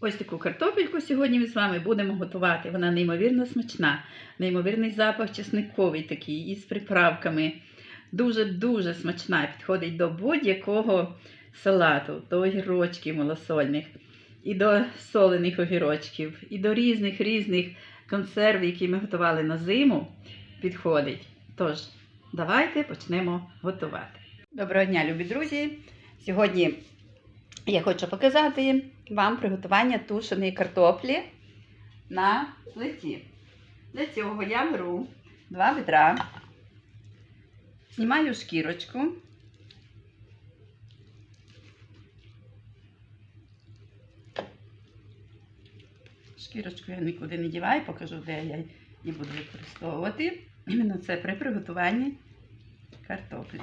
Ось таку картопельку сьогодні ми з вами будемо готувати. Вона неймовірно смачна, неймовірний запах чесниковий такий із приправками. Дуже-дуже смачна. Підходить до будь-якого салату, до огірочків малосольних, і до солених огірочків, і до різних різних консерв, які ми готували на зиму. Підходить. Тож, давайте почнемо готувати. Доброго дня, любі друзі! Сьогодні я хочу показати вам приготування тушеної картоплі на плиті. Для цього я беру два ведра, знімаю шкірочку. Шкірочку я нікуди не діваю, покажу, де я її буду використовувати. Іменно це при приготуванні картоплі.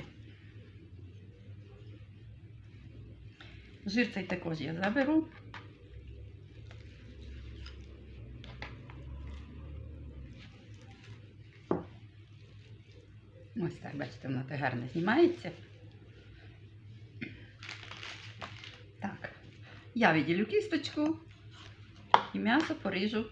Жир цей також я заберу. Ось так, бачите, воно так гарно знімається. Так, я виділю кісточку і м'ясо поріжу.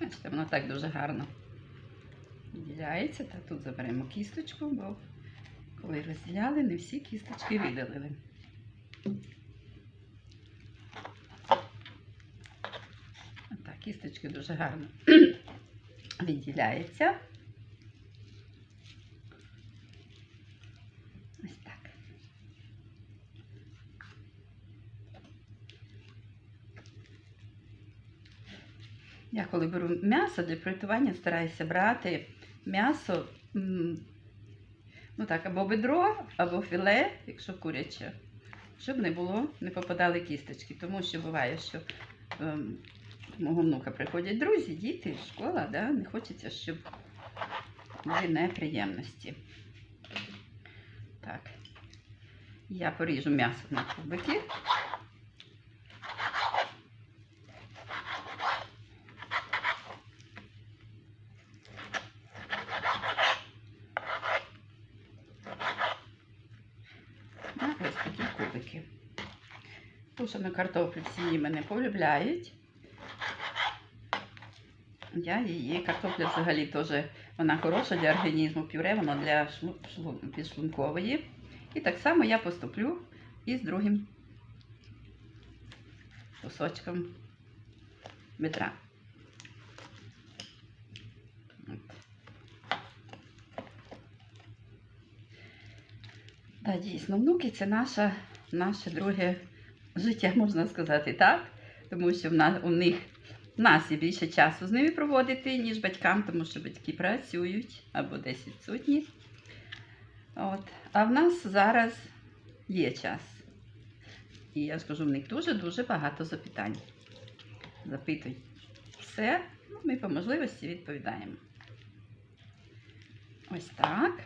Бачите, воно так дуже гарно відділяється. Та тут заберемо кісточку, бо коли розділяли, не всі кісточки видалили. Так, кісточки дуже гарно відділяються. Ось так. Я коли беру м'ясо для приготування, стараюся брати м'ясо, ну так, або бедро, або філе, якщо куряче, щоб не було, не попадали кісточки. Тому що буває, що ем, мого внука приходять друзі, діти, школа, да? не хочеться, щоб були неприємності. Так, я поріжу м'ясо на кубики. на ось такі кубики. Тушену картоплю всі мене полюбляють. Я її, картопля взагалі теж вона хороша для організму, пюре, воно для шлу- шлу- підшлункової. І так само я поступлю і з другим кусочком бедра. Так, дійсно, внуки це наша, наше друге життя, можна сказати так. Тому що в нас, у них в нас є більше часу з ними проводити, ніж батькам, тому що батьки працюють або десь відсутні. От. А в нас зараз є час. І я скажу, в них дуже-дуже багато запитань. Запитують все, ну, ми по можливості відповідаємо. Ось так.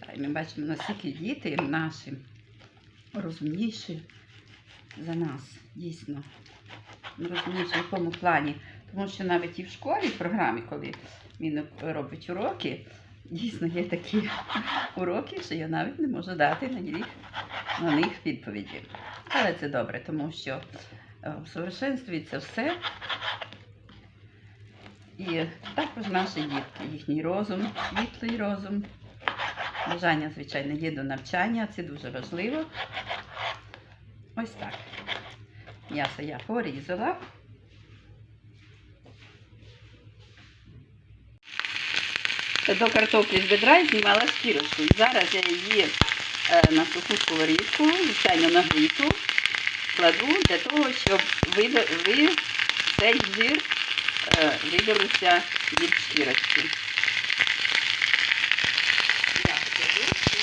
Да, і ми бачимо, наскільки діти наші розумніші за нас, дійсно. Розумніші в якому плані. Тому що навіть і в школі, в програмі, коли він робить уроки, дійсно є такі уроки, що я навіть не можу дати на них, на них відповіді. Але це добре, тому що е, усовершенствується все. І також наші дітки, їхній розум, світлий розум. Бажання, звичайно, є до навчання, це дуже важливо. Ось так. М'ясо я порізала. До картоплі з бедра я знімала шкірочку. Зараз я її е, на суху сковорідку, звичайно, нагріту, кладу для того, щоб вида- ви, цей жир е, видалився від шкірочки. Я кладу ці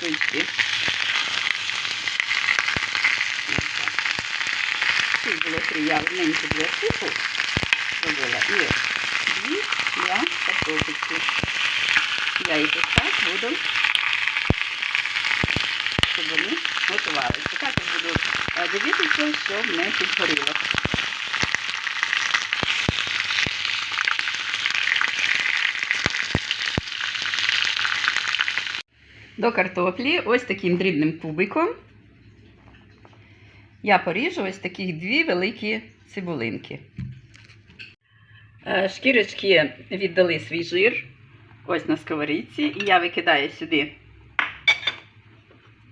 три так. Тут було три явненькі для супу зробила. І дві для картопельки. Я їх ось так буду, щоб вони готувалися. Також буду е, е, е, е, До картоплі ось таким дрібним кубиком. Я поріжу ось такі дві великі цибулинки. Е, Шкірочки віддали свій жир. Ось на сковорідці. І я викидаю сюди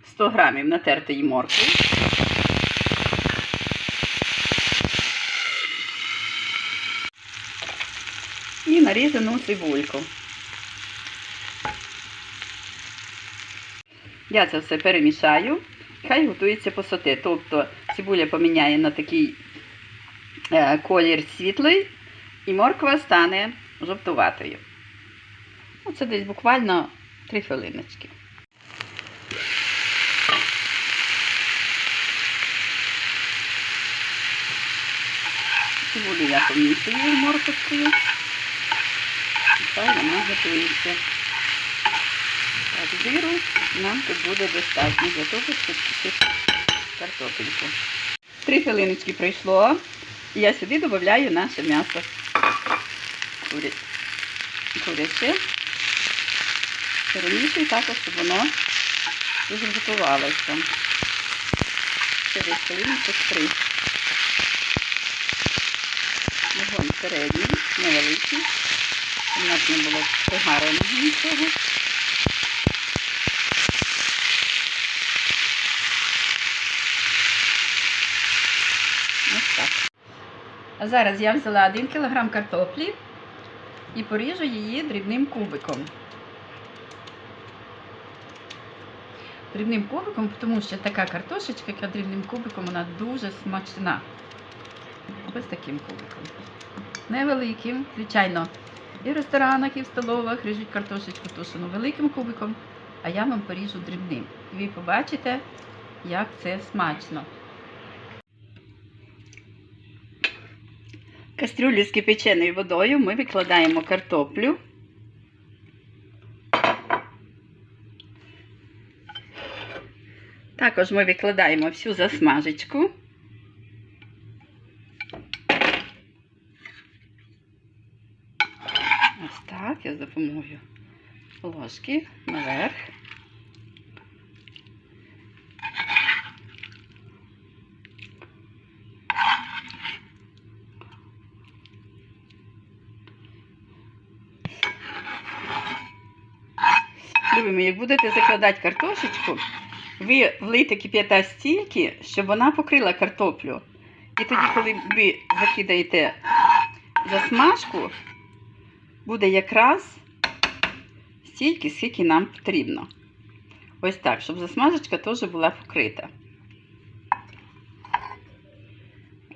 100 грамів натертої моркви. І нарізану цибульку. Я це все перемішаю. Хай готується посоти. Тобто цибуля поміняє на такий е, колір світлий, і морква стане жовтуватою. Ну, Це десь буквально 3 хвилиночки. Цибулю я помішую морковкою. І Хай вона готується. Жиру нам тут буде достатньо для того, щоб кипити картопельку. Три хвилиночки пройшло. І я сюди додаю наше м'ясо. Куряче. Перемішую також, щоб воно дуже готувалося. Через хвилиночок три. Вогонь середній, невеликий. У нас не було пригареного нічого. Ось так. А зараз я взяла 1 кг картоплі і поріжу її дрібним кубиком. Дрібним кубиком, тому що така картошечка, яка дрібним кубиком, вона дуже смачна. Ось таким кубиком. Невеликим, звичайно, і в ресторанах, і в столовах ріжуть картошечку тушену великим кубиком, а я вам поріжу дрібним. І ви побачите, як це смачно. Кастрюлю з кипяченою водою ми викладаємо картоплю. Також ми викладаємо всю засмажечку. Ось так, я з допомогою ложки наверх. Любимо, як будете закладати картошечку, ви влийте кип'ята стільки, щоб вона покрила картоплю. І тоді, коли ви закидаєте засмажку, буде якраз стільки, скільки нам потрібно. Ось так, щоб засмажечка теж була покрита.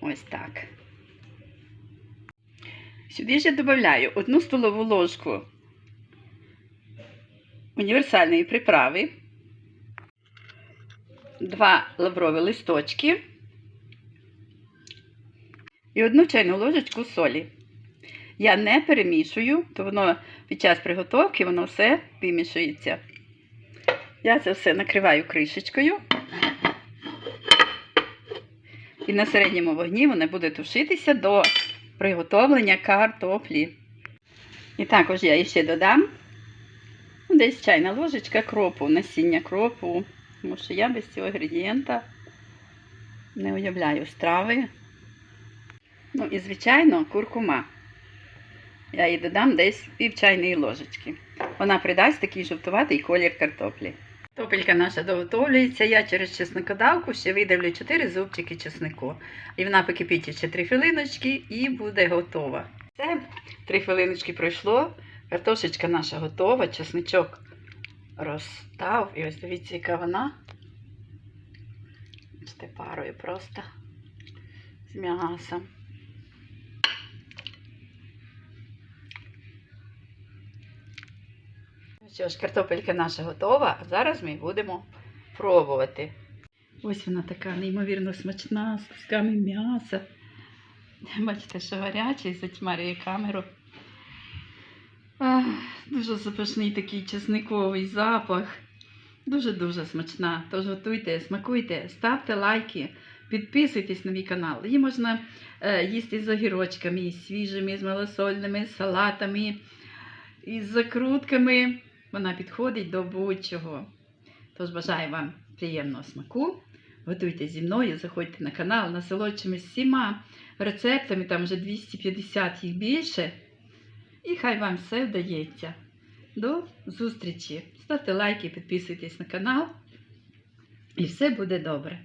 Ось так. Сюди я додаю одну столову ложку універсальної приправи, два лаврові листочки і одну чайну ложечку солі. Я не перемішую, то воно під час приготовки воно все вимішується. Я це все накриваю кришечкою. І на середньому вогні воно буде тушитися до приготовлення картоплі. І також я ще додам Десь чайна ложечка кропу, насіння кропу. Тому що я без цього інгредієнта не уявляю страви. Ну і, звичайно, куркума. Я їй додам десь пів чайної ложечки. Вона придасть такий жовтуватий колір картоплі. Топелька наша доготовлюється. Я через чесникодавку ще видавлю 4 зубчики чеснику. І вона покипить ще 3 хвилиночки і буде готова. Все, 3 хвилиночки пройшло. Картошечка наша готова, чесничок розстав. І ось дивіться, яка вона. Бачите, парою просто з м'ясом. Ну Що ж, картопелька наша готова, а зараз ми будемо пробувати. Ось вона така неймовірно смачна, з кусками м'яса. Бачите, що гарячий, затьмарює камеру. Дуже запашний такий чесниковий запах. Дуже-дуже смачна. Тож готуйте, смакуйте, ставте лайки, підписуйтесь на мій канал. Її можна е, їсти з огірочками, із свіжими, з малосольними, з салатами, із закрутками. Вона підходить до будь-чого. Тож бажаю вам приємного смаку. Готуйте зі мною, заходьте на канал, насолоджуємось всіма рецептами, там вже 250 їх більше. І хай вам все вдається. До зустрічі! Ставте лайки, підписуйтесь на канал. І все буде добре.